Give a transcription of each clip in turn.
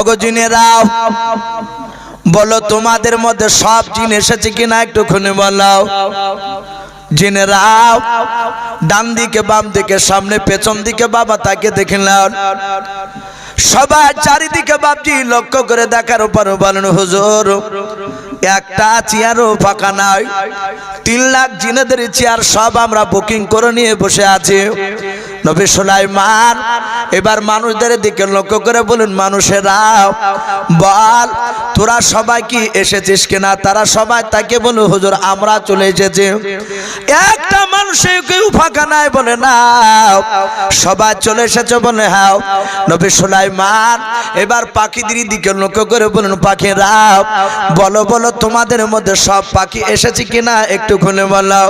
অগজিনেরাও বলো তোমাদের মধ্যে সব জিন এসেছে কিনা একটুখানি বলাও। জিনেরাও ডান দিকে, বাম দিকে, সামনে, পেছন দিকে, বাবা তাকে দেখে নাও। সবাই চারিদিকে বাপজি লক্ষ্য করে দেখার উপর বলেন, হুজুর, একটা চেয়ারও ফাঁকা নাই। তিন লাখ জিনেদের চেয়ার সব আমরা বুকিং করে নিয়ে বসে আছি। নবী সুলাইমান, এবার মানুষদের দিকে লক্ষ্য করে বলুন, মানুষেরা, বল, তোরা সবাই কি এসেছিস কিনা? তারা সবাই তাকে বলুন, হুজুর, আমরা চলে এসেছি। একটা মানুষে কেউ ফাঁকা নাই বলে না সবাই চলে এসেছে বলে হ্যাঁ নবী সুলাইমান এবার পাখিদের দিকে লক্ষ্য করে বলুন পাখিরা বলো বলো, তোমাদের মধ্যে সব পাখি এসেছে কিনা একটু খুলে বলো।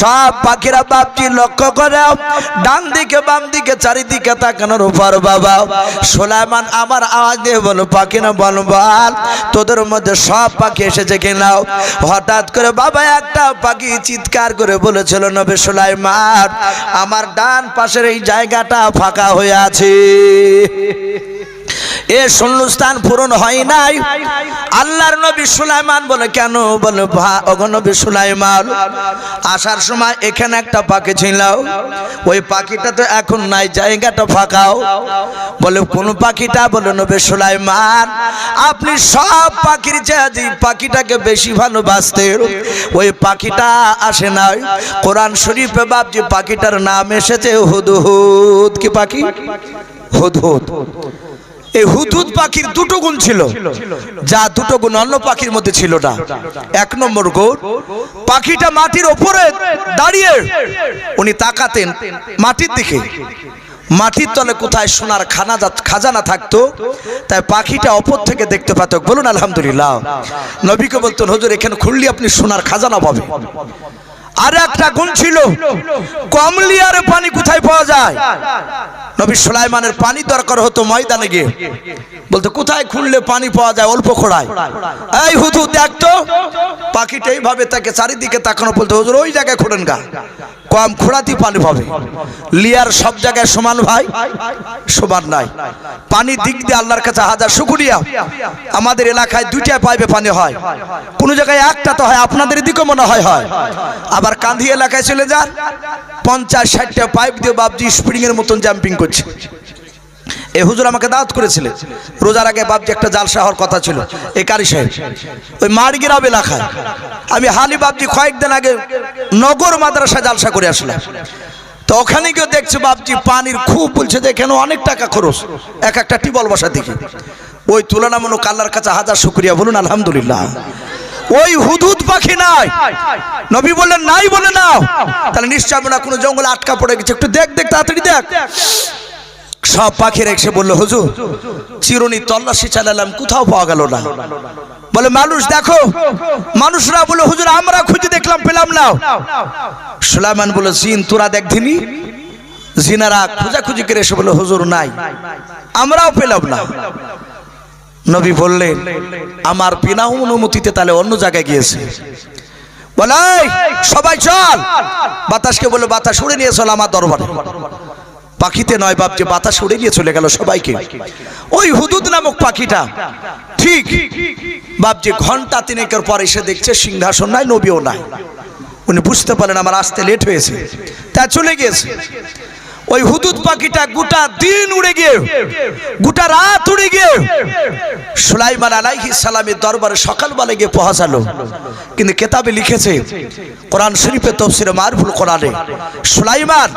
সব পাখিরা বাপটি লক্ষ্য করে, ডান দিকে, বাম দিকে, চারিদিকে তাকানোর উপর, বাবা, সোলাইমান, আমার আওয়াজ দিয়ে বলো, পাখি না, বল বল, তোদের মধ্যে সব পাখি এসেছে কিনা? হঠাৎ করে, বাবা, একটা পাখি চিৎকার করে বলেছিল নবে সোলাইমান আমার ডান পাশের এই জায়গাটা ফাঁকা হয়ে আছে। এ শূন্যস্থান পূরণ হয় নাই। আল্লাহর নবী সুলাইমান বলে, কেন? বলে অগনবী সুলাইমান, আসার সময় এখানে একটা পাখি ছিল ওই পাখিটা তো এখন নাই, জায়গাটা ফাঁকাও। বলে, কোন পাখিটা? বলে, নবী সুলাইমান, আপনি সব পাখির চেয়ে যে পাখিটাকে বেশি ভালোবাসতে ওই পাখিটা আসে নাই। কোরআন শরীফে বাপজি, পাখিটার নাম এসেছে হুদহুদ। কি পাখি? হুদহুদ। এই হুদহুদ পাখির দুটো গুণ ছিল, যা দুটো গুণ অন্য পাখির মধ্যে ছিল না। এক নম্বর গুণ পাখিটা মাটির ওপরে দাঁড়িয়ে উনি তাকাতেন মাটির দিকে। মাটির তলে কোথায় সোনার খানা খাজানা থাকতো, তাই পাখিটা অপর থেকে দেখতে পেত, বলুন আলহামদুলিল্লাহ। নবীকে বলতেন, হজুর, এখানে খুললি আপনি সোনার খাজানা পাবেন। আর একটা গুণ ছিল, কমলিয়ার পানি কোথায় পাওয়া যায়? নবী সুলাইমানের পানি দরকার হতো ময়দানে গিয়ে। বলতো, কোথায় খুললে পানি পাওয়া যায় অল্প খোড়ায়? এই হুদু দেখতো পাখিটা এইভাবে তাকে চারিদিকে তাকানো বলতো, হুজুর, ওই জায়গায় খোঁড়েন গা। কম খোড়াতি পানি পাবে। লিয়ার সব জায়গায় সমান ভাই, সমান নাই। পানি দিক দিয়ে আল্লাহর কাছে হাজার শুকুরিয়া। আমাদের এলাকায় দুইটা পাইবে পানি হয়। কোন জায়গায় একটা তো হয়, আপনাদের দিকে মনে হয় হয়। আবার কান্ধি এলাকায় চলে যান, পঞ্চাশ ষাটটা পাইপ দিয়ে বাবজি স্প্রিং এর মতন জাম্পিং করছে। এ হুজুর আমাকে দাওয়াত করেছিলেন রোজার আগে বাবজি একটা জালসা হওয়ার কথা ছিল। এই কারি সাহেব, ওই মারগিরাব এলাকায় আমি হালি বাবজি কয়েকদিন আগে নগর মাদ্রাসা জালসা করে আসলাম। তো ওখানে গিয়ে দেখছে বাবজি পানির খুব বলছে যে এখানে অনেক টাকা খরচ। এক একটা টিবল বসা দিকে ওই তুলনামূলক আল্লাহর কাছে হাজার শুক্রিয়া বলুন, আলহামদুলিল্লাহ। ওই হুদুদ পাখি নাই। নবী বললেন, নাই বলে নাও। তাহলে নিশ্চয় আমরা কোনো জঙ্গলে আটকা পড়ে গেছে। একটু দেখ দেখ, তাড়াতাড়ি দেখ। সব পাখির এসে বলল হুজুর চিরুনি তল্লাশি চালালাম কোথাও পাওয়া গেল না। বলে মানুষ দেখো মানুষরা বলে হুজুর আমরা খুঁজে দেখলাম পেলাম না। সুলাইমান বলে জিন তোরা দেখ দিনি জিনারা খুঁজাখুঁজি করে এসে বলে হুজুর নাই। আমরাও পেলাম না। নবী বললেন আমার বিনা অনুমতিতে তাহলে অন্য জায়গায় গিয়েছে। বলে "এই, সবাই চল। বাতাসকে বলে বাতাস উড়ে নিয়ে চল আমার দরবারে। পাখিতে নয় বাপ, যে বাতাস উড়ে গিয়ে চলে গেল সবাইকে। ওই হুদুদ নামক পাখিটা, ঠিক, বাপ যে ঘণ্টা তিনেকের পর এসে দেখছে, সিংহাসন নাই, নবীও নাই। উনি বুঝতে পারেন আমার আসতে লেট হয়েছে। তা চলে গিয়েছে। ওই হুদুদ পাখিটা গোটা দিন উড়ে গিয়ে, গোটা রাত উড়ে গিয়ে সুলাইমান আলাইহি সালামের দরবারে সকালবেলা গিয়ে পৌঁছালো। কিন্তু কেতাবে লিখেছে, কোরআন শরীফে তফসিরে মারফুল কোরআনে সুলাইমান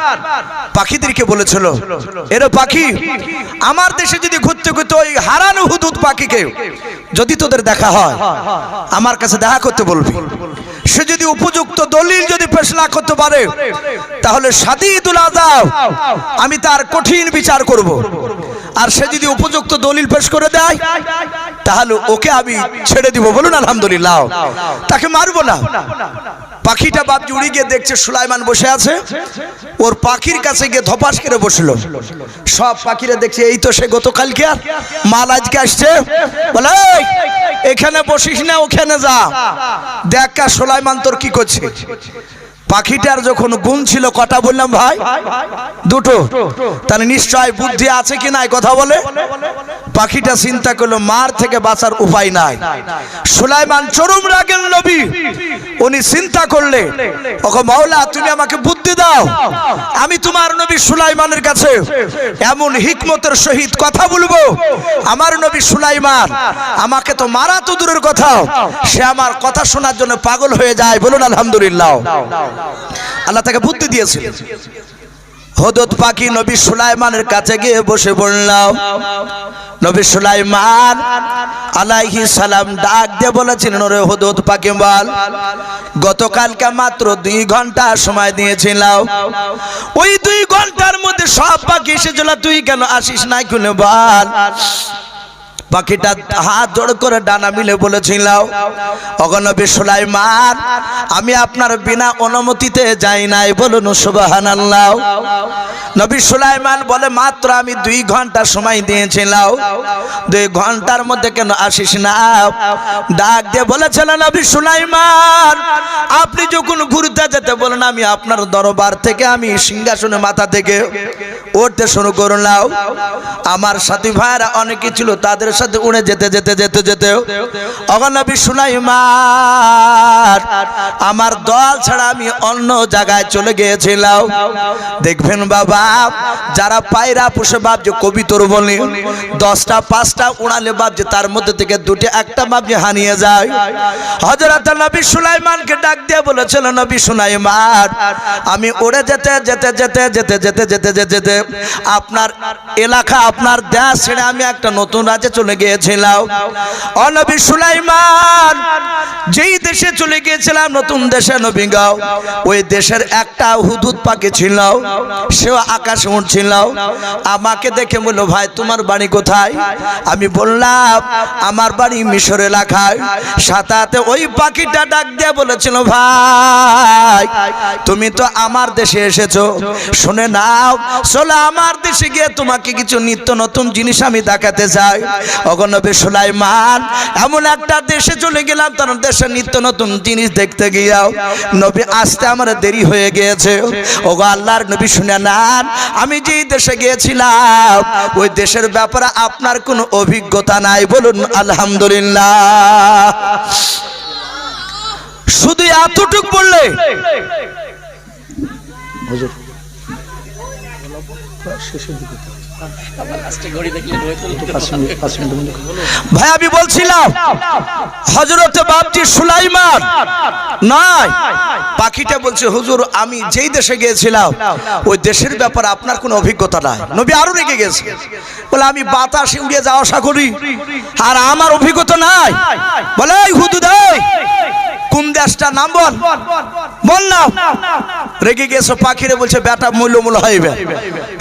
পাখিদেরকে বলেছিল, এরে পাখি, আমার দেশে যদি ঘুরতে ঘুরতে ওই হারানো হুদুদ পাখিকে যদি তোদের দেখা হয়, আমার কাছে দেখা করতে বলবি। সে যদি উপযুক্ত দলিল যদি পেশ না করতে পারে, তাহলে সাদিদুল আজাব আমি তার কঠিন বিচার করব। আর সে যদি উপযুক্ত দলিল পেশ করে দেয়, তাহলে ওকে আমি ছেড়ে দিব। বলুন, আলহামদুলিল্লাহ। তাকে মারবো না। পাখিটা বাপ জুড়ি গিয়ে দেখছে, সুলাইমান বসে আছে। ওর পাখির কাছে গিয়ে ধপাস করে বসল। সব পাখিরা দেখছে, এই তো সে গতকালকে আর মাল আজকে আসছে। বলে এখানে বসিস না, ওখানে যা। দেখা সুলাইমান তোর কি করছে? পাখিটার যখন গুণ ছিল কটা বললাম, ভাই, দুটো, তাহলে নিশ্চয় বুদ্ধি আছে কি নাই? কথা বলে। পাখিটা চিন্তা করল, মার থেকে বাঁচার উপায় নাই। সুলাইমান চরম রাগের নবী। উনি চিন্তা করলে ওকে মাওলা, তুমি আমাকে বুদ্ধি দাও। আমি তোমার নবী সুলাইমানের কাছে এমন হিকমতের সহিত কথা বলব। আমার নবী সুলাইমান আমাকে তো মারা তো দূরের কথা। সে আমার কথা শোনার জন্য পাগল হয়ে যায়। বলুন, আলহামদুলিল্লাহ। আল্লাহ তাকে বুদ্ধি দিয়েছে হদত পাখি নবী সুলাইমানের কাছে গিয়ে বসে বললাম, নবী সুলাইমান আলাইহি সালাম ডাক দিয়ে বলেছিলেন, ওরে হদত পাখি বল গতকালকে মাত্র দুই ঘণ্টা সময় দিয়েছিলাম। ওই দুই ঘণ্টার মধ্যে সব পাখি এসেছিল, তুই কেন আসিস নাই কোনে বল? পাখিটা হাত জোড় করে ডানা মিলে বলেছিল অগনবী সুলাইমান, আমি আপনার বিনা অনুমতিতে যাই নাই, বলুন সুবাহান আল্লাহ নবী সুলাইমান বলে, মাত্র আমি দুই ঘণ্টা সময় দিয়েছিলাম দুই ঘণ্টার মধ্যে কেন আসিস না? ডাক দিয়ে বলেছিল নবী সুলাইমান, আপনি যখন ঘুরতে যেতে বলেন, আমি আপনার দরবার থেকে, আমি সিংহাসনে মাথা থেকে উঠতে শুরু করলাম। আমার সাথী ভাইরা অনেকে ছিল, তাদের সাথে উড়ে যেতে যেতে যেতে যেতে। অগনবী সুলাইমান, আমার দল ছাড়া আমি অন্য জায়গায় চলে গিয়েছিলাম। দেখবেন বাবা, যারা পায়রা পুষে ভাবছে কবিতর বলি, দশটা, পাঁচটা উড়ালে ভাবছে তার মধ্যে থেকে দুটি, একটা ভাবছে হানিয়ে যায়। হজরত নবী সুলাইমানকে ডাক দিয়ে বলেছিল, নবী সুলাইমান, আমি উড়ে যেতে যেতে যেতে যেতে যেতে যেতে যেতে, আপনার এলাকা, আপনার দেশ ছেড়ে আমি একটা নতুন রাজ্যে চলে গিয়েছিলাম। অনবী সুলাইমান, যেই দেশে চলে গিয়েছিলাম, নতুন দেশে নবী গাও ওই দেশের একটা হুদুদ পাখি ছিল, সেও আকাশে উঠছিল আমাকে দেখে বলল, ভাই, তোমার বাড়ি কোথায়? আমি বললাম, আমার বাড়ি মিশর এলাকায়। সাতাতে ওই পাখিটা ডাক দিয়ে বলেছিল, ভাই, তুমি তো আমার দেশে এসেছ। শুনে নাও, চলো আমার দেশে গিয়ে তোমাকে কিছু নিত্য নতুন জিনিস আমি দেখাতে চাই। অগণবে সুলাইমান এমন একটা দেশে চলে গেলাম, তার দেশে নিত্য নতুন জিনিস দেখতে গিয়াও। নবী আসতে আমার দেরি হয়ে গিয়েছে। ওগো আল্লাহর নবী শুনে নান, আমি যেই দেশে গিয়েছিলাম, ওই দেশের ব্যাপারে আপনার কোনো অভিজ্ঞতা নাই, বলুন আলহামদুলিল্লাহ। শুধু এতটুক বললে। ভাই আমি বলছিলাম হজরতে বাপটি সুলাইমান নাই। পাখিটা বলছে হুজুর আমি যেই দেশে গিয়েছিলাম ওই দেশের ব্যাপারে আপনার কোনো অভিজ্ঞতা নাই। নবী আরও রেগে গেছে। বলে আমি বাতাসে উড়ে যাওয়া আশা করি আর আমার অভিজ্ঞতা নাই। বলে এই হুদুদ এই, কোন দেশটা নাম বল? বল না। রেগে গেছে পাখিরে বলছে বেটা মূল্যমূল হইবে।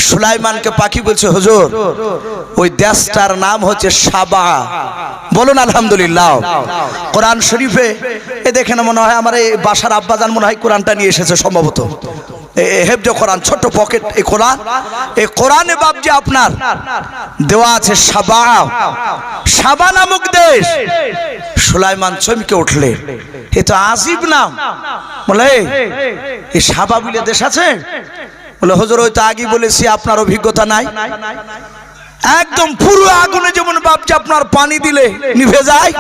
সুলাইমানকে পাখি বলছে হুজুর ওই দেশটার নাম হচ্ছে সাবা। বলুন আলহামদুলিল্লাহ। কোরআন শরীফে এ দেখেন না মনে হয় আমার এই বাসার আব্বাজান মনে হয় কোরআনটা নিয়ে এসেছে সম্ভবত। হেফজ কোরআন ছোট পকেট এই কোরআন। এই কোরআনে বাবজি আপনার। দেওয়া আছে সাবা সাবা নামক দেশ। সুলাইমান চমকে উঠলে। এ তো আসিব নাম। বলে, এই সাবা বলে দেশ আছে? বলে, হজর, ওই তো আগে বলেছি, আপনার অভিজ্ঞতা নাই। একদম পুরো আগুনে যেমন বাপজি আপনার পানি দিলে নিভে যায়,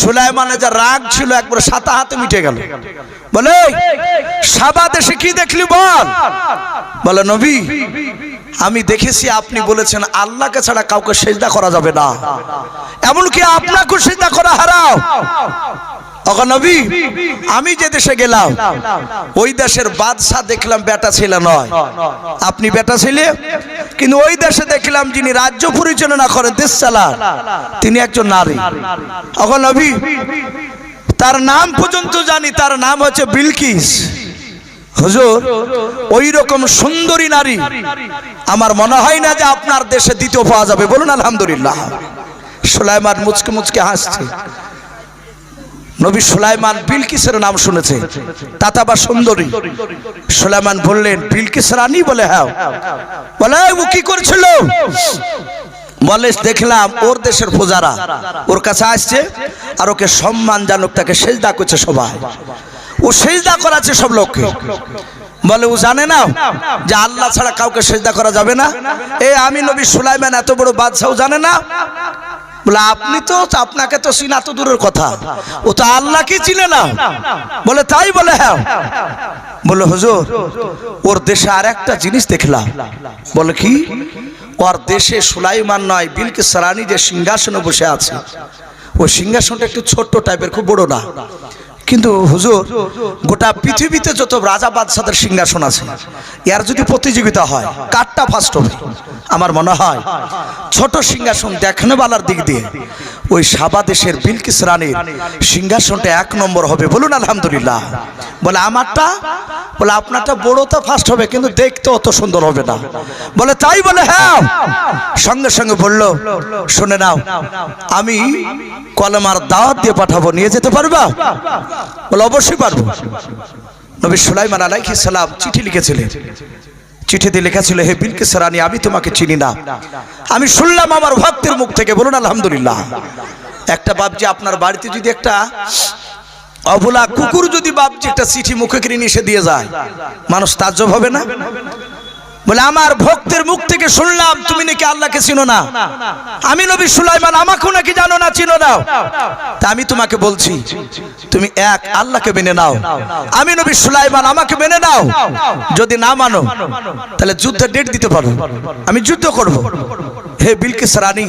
সুলাইমানের যা রাগ ছিল একবার সাতা হাতে মিটে গেল। বলে সাবা দেশে কি দেখলি বল? বলে, নবী, আমি দেখেছি আপনি বলেছেন, আল্লাহকে ছাড়া কাউকে সেজদা করা যাবে না। এমনকি আপনাকে সেজদা করা হারাও। নবী, আমি যে দেশে গেলাম, ওই দেশের বাদশাহ দেখলাম বেটা ছেলে নয়। আপনি বেটা ছেলে? কিন্তু ওই দেশে দেখলাম যিনি রাজ্য পরিচালনা করেন দেশ তিনি একজন নারী। অগো নবী, তার নাম পর্যন্ত জানি, তার নাম হচ্ছে বিলকিস। হুজুর ওই রকম সুন্দরী নারী আমার মনে হয় না যে আপনার দেশে দ্বিতীয় পাওয়া যাবে। বলুন, আলহামদুলিল্লাহ। সুলাইমান মুচকে মুচকে হাসছে। নবী সুলাইমান বিলকিসের নাম শুনেছে। তাতাবা সুন্দরী। সুলাইমান বললেন বিলকিস রানী বলে হ্যাঁ। বলে ও কি করছিল? বলে দেখলাম ওর দেশের পূজারা ওর কাছে আসছে আর ওকে সম্মান জানুক, তাকে সেজদা করছে সবাই। ও সেজদা করাচ্ছে সব লোককে। বলে, ও জানে না যে আল্লাহ ছাড়া কাউকে সেজদা করা যাবে না? এ, আমি নবী সুলাইমান এত বড় বাদশাও জানে না? বলে, আপনি তো আপনাকে তো চিনা তো দূরের কথা। ও তো আল্লাহকে চিনে না? বলে, তাই বলে হ্যাঁ। বলে, হুজুর, ওর দেশে আর একটা জিনিস দেখলাম। বলে, কি? ওর দেশে সুলাইমান নয় বিলকে সারানি যে সিংহাসনে বসে আছে। ওই সিংহাসনটা একটু ছোট্ট টাইপের খুব বড় না? কিন্তু হুজুর, গোটা পৃথিবীতে যত রাজা বাদশাদের সিংহাসন আছে, ইয়ার যদি প্রতিযোগিতা হয়, কারটা ফার্স্ট হবে। আমার মনে হয়, ছোট সিংহাসন দেখানো বালার দিক দিয়ে ওই সাবা দেশের বিলকিস রানীর সিংহাসনটা এক নম্বর হবে বলুন আলহামদুলিল্লাহ। বলে, আমারটা? বলে, আপনারটা বড় তো ফার্স্ট হবে, কিন্তু দেখতে অত সুন্দর হবে না। বলে, তাই? বলে হ্যাঁ। সঙ্গে সঙ্গে বলল, শুনে নাও, আমি কলমার দাওয়াত দিয়ে পাঠাবো, নিয়ে যেতে পারবা? বলে, অবশ্যই পারব। নবী সুলাইমান আলাইহিস সালাম চিঠি লিখেছিলেন। চিঠিতে লেখা ছিল, হে বিলকে সারানি, আমি তোমাকে চিনি না। আমি শুনলাম আমার ভক্তের মুখ থেকে, বলুন, আলহামদুলিল্লাহ। একটা বাবজি আপনার বাড়িতে যদি একটা অবলা কুকুর যদি বাবজি একটা চিঠি মুখে কিনে নিষে দিয়ে যায়, মানুষ তাজ্জব হবে না? বলে, আমার ভক্তের মুখ থেকে শুনলাম, তুমি নাকি আল্লাহকে চিনো না? আমি নবী সুলাইমান, আমাকেও নাকি জানো না, চিনো না। তা আমি তোমাকে বলছি, তুমি এক, আল্লাহকে মেনে নাও। আমি নবী সুলাইমান, আমাকে মেনে নাও। যদি না মানো, তাহলে যুদ্ধের ডেট দিতে পারো। আমি যুদ্ধ করব। হে বিলকিস রানী,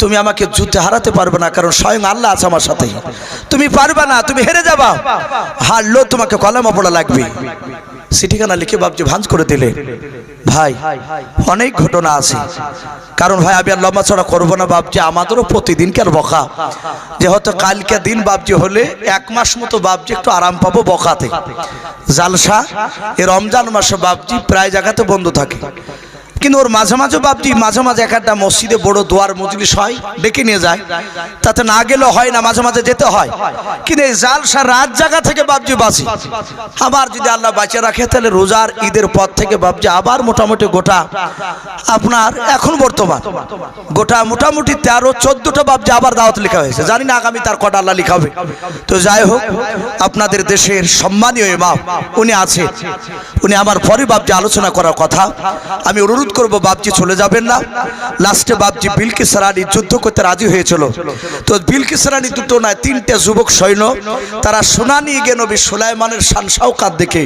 তুমি আমাকে যুদ্ধে হারাতে পারবে না, কারণ স্বয়ং আল্লাহ আছে আমার সাথে। তুমি পারবে না, তুমি হেরে যাবা। হারলো তোমাকে কলমা পড়া লাগবে। চিঠিখানা লিখে ভাবছে ভাঁজ করে দিলে। ভাই, অনেক ঘটনা আছে। কারণ ভাই, আমি আর লম্বা ছড়া করব না বাপজি, আমাদেরও প্রতিদিনকার বকা। যে হয়তো কালকে দিন বাপজি হলে এক মাস মতো বাপজি একটু আরাম পাবো বকাতে। জালসা, এ রমজান মাসে বাপজি প্রায় জায়গাতে বন্ধ থাকে। কিন্তু ওর মাঝে মাঝে বাপজি মাঝে মাঝে এক একটা মসজিদে বড় দোয়ার মজলিস হয়, ডেকে নিয়ে যায়। তাতে না গেলেও হয় না, মাঝে মাঝে যেতে হয়। কিন্তু এই জালসা রাত জায়গা থেকে বাপজি বাঁচি। আবার যদি আল্লাহ বাঁচিয়ে রাখে, তাহলে রোজার ঈদের পর থেকে বাপজি আবার মোটামুটি গোটা আপনার এখন বর্তমান। গোটা মোটামুটি তেরো, চোদ্দটা বাপজি আবার দাওয়াত লেখা হয়েছে। জানি না আগামী তার কটা আল্লাহ লিখাবে। তো যাই হোক, আপনাদের দেশের সম্মানীয় ইমাম, উনি আছে। উনি আমার পরে বাপজি আলোচনা করার কথা। আমি অনুরোধ করব বাপজি চলে যাবেন না। লাস্টে বাপজি বিলকিস রানী যুদ্ধ করতে রাজি হয়েছিল। তো বিলকিস রানী দুটো নয় তিনটে যুবক সৈন্য তারা সোনা নিয়ে গিয়ে নবী সুলাইমানের শান সাউকাত দেখে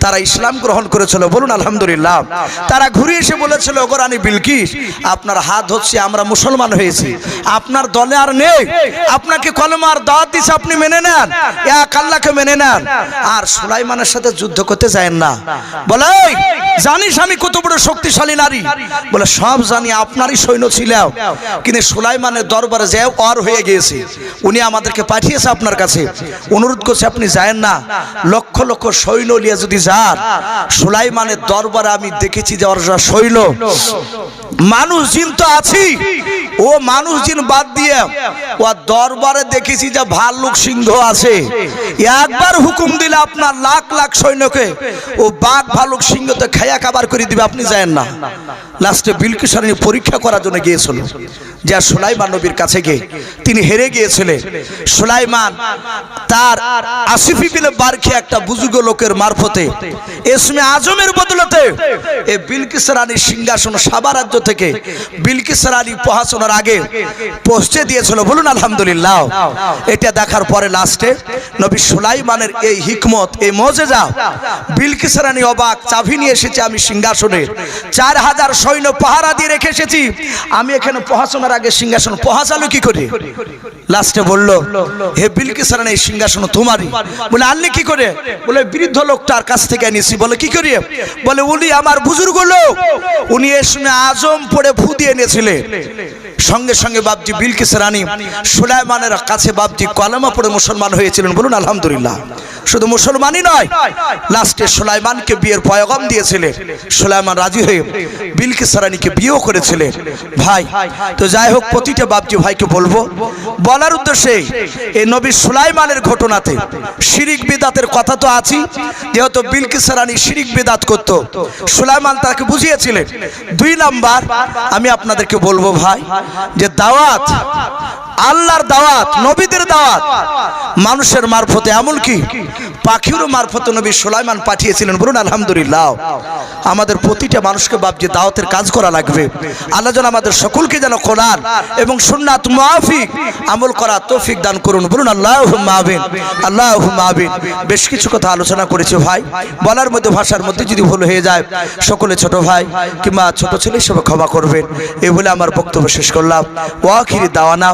তারা ইসলাম গ্রহণ করেছিল। বলুন আলহামদুলিল্লাহ। তারা ঘুরে এসে বলেছিল ওগো রানী বিলকিস আপনার হাত হচ্ছে আমরা মুসলমান হয়েছি। আপনার দলে আর নেই। আপনাকে কলমার দাওয়াত দিছে আপনি মেনে নেন। এক আল্লাহকে মেনে নেন। আর সুলাইমানের সাথে যুদ্ধ করতে যায় না। বলে "এই, জানিস আমি কত বড় শক্তিশালী নারী। বলে, সব জানি আপনারই সৈন্য ছিল। কিন্তু সুলাইমানের দরবারে যে অর হয়ে গিয়েছে, উনি আমাদেরকে পাঠিয়েছে আপনার কাছে। অনুরোধ করছে, আপনি যায়েন না। লক্ষ লক্ষ সৈন্য নিয়ে যদি যান, সুলাইমানের দরবারে আমি দেখেছি যে অর্জা সৈন্য। মানুষ জিন তো আছি। ও মানুষ জিন বাদ দিয়ে ও দরবারে দেখেছি যে ভাল্লুক সিংহ আছে। একবার হুকুম দিলে আপনার লাখ লাখ সৈন্যকে ও বাঘ ভাল্লুক সিংহতে খায়া খাবার করে দিবে, আপনি যায়েন না। লাস্টে বিলকিসারণী পরীক্ষা করার জন্য গিয়েছিল। যা সুলাইমান নবীর কাছে গিয়ে তিনি হেরে গিয়েছিলেন সুলাইমান তার আসিফি বিলে বারখে একটা বুজুর্গ লোকের মারফতে এসমে আজমের বদলতে এ বিলকিস রানীর সিংহাসন সাবা রাজ্য থেকে বিলকিস রানী প্রহাসনের আগে পৌঁছে দিয়েছিল। বলুন, আলহামদুলিল্লাহ। এটা দেখার পরে লাস্টে নবী সুলাইমানের এই হিকমত, এই মজেজা বিলকিস রানী অবাক, চাবি নিয়ে এসেছে আমি সিংহাসনে। চার হাজার সৈন্য পাহারা দিয়ে রেখে এসেছি। আমি এখানে প্রহাসনের আগে সিংহাসন পহাচালো কি করে? লাস্টে বলল, হে বিলকিস রানী এই সিংহাসন তোমারই। বলে, আনলি কি করে? বলে, বৃদ্ধ লোকটার কাছ থেকে এনেছি। বলে, কি করে বলে, উনি আমার বুজুর্গ লোক। উনি এর শুনে আজম পড়ে ফু দিয়ে এনেছিলে। সঙ্গে সঙ্গে বাবজি বিলকিস রানী, সুলাইমানের কাছে বাবজি কলমা পড়ে মুসলমান হয়েছিলেন, বলুন আলহামদুলিল্লাহ। শুধু মুসলমানই নয়, লাস্টে সুলাইমানকে বিয়ের পয়গম দিয়েছিলেন সুলাইমান রাজি হয়ে বিলকিস রানীকে বিয়েও করেছিলেন ভাই, তো যাই হোক, প্রতিটা বাবজি ভাইকে বলব, বলার উদ্দেশ্যে এই নবী সুলাইমানের ঘটনাতে শিরিক বিদাতের কথা তো আছি যেহেতু বিলকিস সারানি শিরিক বিদাত করত। সুলাইমান তাকে বুঝিয়েছিলেন, দুই নাম্বার আমি আপনাদেরকে বলব ভাই, যে দাওয়াত, আল্লাহর দাওয়াত, নবীদের দাওয়াত, মানুষের মারফতে এমন কি Mikey. পাখিরও মারফত নবী সুলাইমান পাঠিয়েছিলেন বলুন, আলহামদুলিল্লাহ। আমাদের প্রতিটা মানুষকে বাপজি দাওয়াতের কাজ করা লাগবে। আল্লাহ যেন আমাদের সকলকে যেন কোরআন এবং সুন্নাত মুআফিক আমল করা তৌফিক দান করুন। বলুন আল্লাহ মাহবিন আল্লাহ মাহবিন বেশ কিছু কথা আলোচনা করেছে ভাই। বলার মধ্যে, ভাষার মধ্যে যদি ভুল হয়ে যায়, সকলে ছোট ভাই কিংবা ছোট ছেলে হিসেবে ক্ষমা করবেন। এই বলে আমার বক্তব্য শেষ করলাম। ওয়াখিরি দাওয়ানা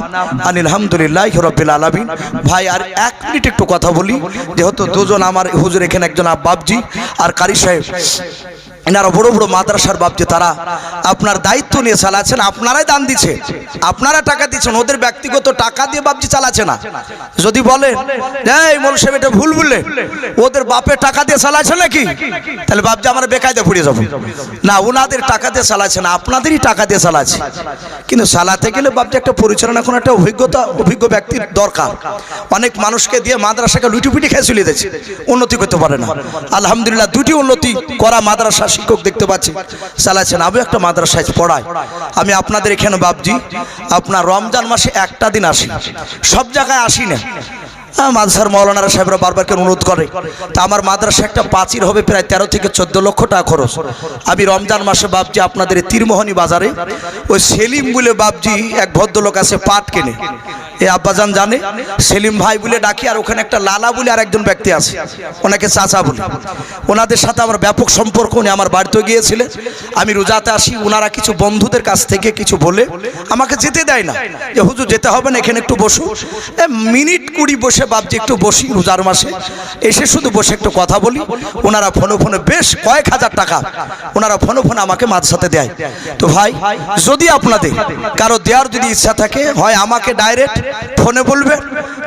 আনিল হামদুলিল্লাহ রব্বিল আলামিন। ভাই, আর এক মিনিট একটু কথা বলি। যেহেতু দুজন আমার হুজুর এখানে একজন বাবজি আর কারি সাহেব। এনারা বড় বড় মাদ্রাসার বাপজি, তারা আপনার দায়িত্ব নিয়ে চালাচ্ছেন, আপনারাই দান দিচ্ছে। আপনারা টাকা দিচ্ছেন, ওদের ব্যক্তিগত টাকা দিয়ে বাপজি চালাচ্ছে না। যদি বলেন, এই মোল সাহেব, এটা ভুল বললে, ওদের বাপের টাকা দিয়ে চালাচ্ছে নাকি? তাহলে বাপজি আমরা বেকায়দে পড়ে যাব। না ওনাদের টাকা দিয়ে চালাচ্ছে না, আপনাদেরই টাকা দিয়ে চালাচ্ছে। কিন্তু চালাতে গেলে বাপজি একটা পরিচালনা, কোনো একটা অভিজ্ঞতা, অভিজ্ঞ ব্যক্তির দরকার। অনেক মানুষকে দিয়ে মাদ্রাসাকে লুটিপুটি খেয়ে চলে দিচ্ছে উন্নতি করতে পারে না। আলহামদুলিল্লাহ, দুটি উন্নতি করা মাদ্রাসা শিক্ষক দেখতে পাচ্ছি। চালাচ্ছেন আমি একটা মাদ্রাসায় পড়াই আমি আপনাদের এখানে বাবজি আপনার রমজান মাসে একটা দিন আসি। সব জায়গায় আসি না। মাদ্রাসার মৌলানারা সাহেবরা বারবার করে অনুরোধ করে? তা আমার মাদ্রাসা একটা পাঁচির হবে প্রায় তেরো থেকে চোদ্দ লক্ষ টাকা খরচ। আমি রমজান মাসে বাবজি আপনাদের তীরমোহনী বাজারে, ওই সেলিম বলে বাবজি এক ভদ্রলোক আছে পাট কেনে। এ আব্বাজান জানে, সেলিম ভাই বলে ডাকি, আর ওখানে একটা লালা বলে আর একজন ব্যক্তি আছে। ওনাকে চাচা বলে। ওনাদের সাথে আমার ব্যাপক সম্পর্ক, উনি আমার বাড়িতে গিয়েছিলেন। আমি রোজাতে আসি ওনারা কিছু বন্ধুদের কাছ থেকে কিছু বলে আমাকে যেতে দেয় না। যে, হুজুর, যেতে হবে না, এখানে একটু বসু। মিনিট কুড়ি বসে ভাবছি একটু বসি রোজার মাসে। এসে শুধু বসে একটু কথা বলি। ওনারা ফোনে ফোনে বেশ কয়েক হাজার টাকা ওনারা ফোনে ফোনে আমাকে সাথে দেয়। তো ভাই, যদি আপনাদের কারও দেওয়ার যদি ইচ্ছা থাকে, হয় আমাকে ডাইরেক্ট ফোনে বলবে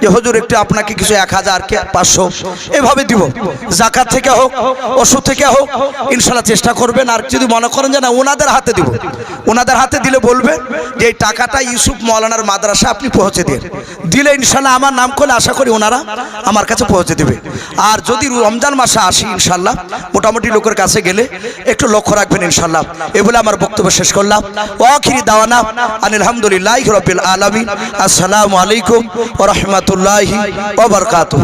যে, হুজুর, একটু আপনাকে কিছু এক হাজার কে পাঁচশো এভাবে দিব। জাকাত থেকে হোক, ওষুধ থেকে হোক, ইনশাল্লাহ চেষ্টা করবেন। আর যদি মনে করেন যে, না, ওনাদের হাতে দিব, ওনাদের হাতে দিলে বলবে যে, এই টাকাটা ইউসুফ মৌলানার মাদ্রাসা আপনি পৌঁছে দিন। দিলে ইনশাল্লাহ আমার নাম করলে আশা করি ওনারা আমার কাছে পৌঁছে দেবে। আর যদি রমজান মাসে আসি ইনশাল্লাহ, মোটামুটি লোকের কাছে গেলে একটু লক্ষ্য রাখবেন ইনশাল্লাহ। এ বলে আমার বক্তব্য শেষ করলাম। ওয়াখিরি দাওয়ানা আনিল হামদুলিল্লাহ রবিল আলমী আসসালামু আলাইকুম রহমতুল্লাহ ওবরকাতুহ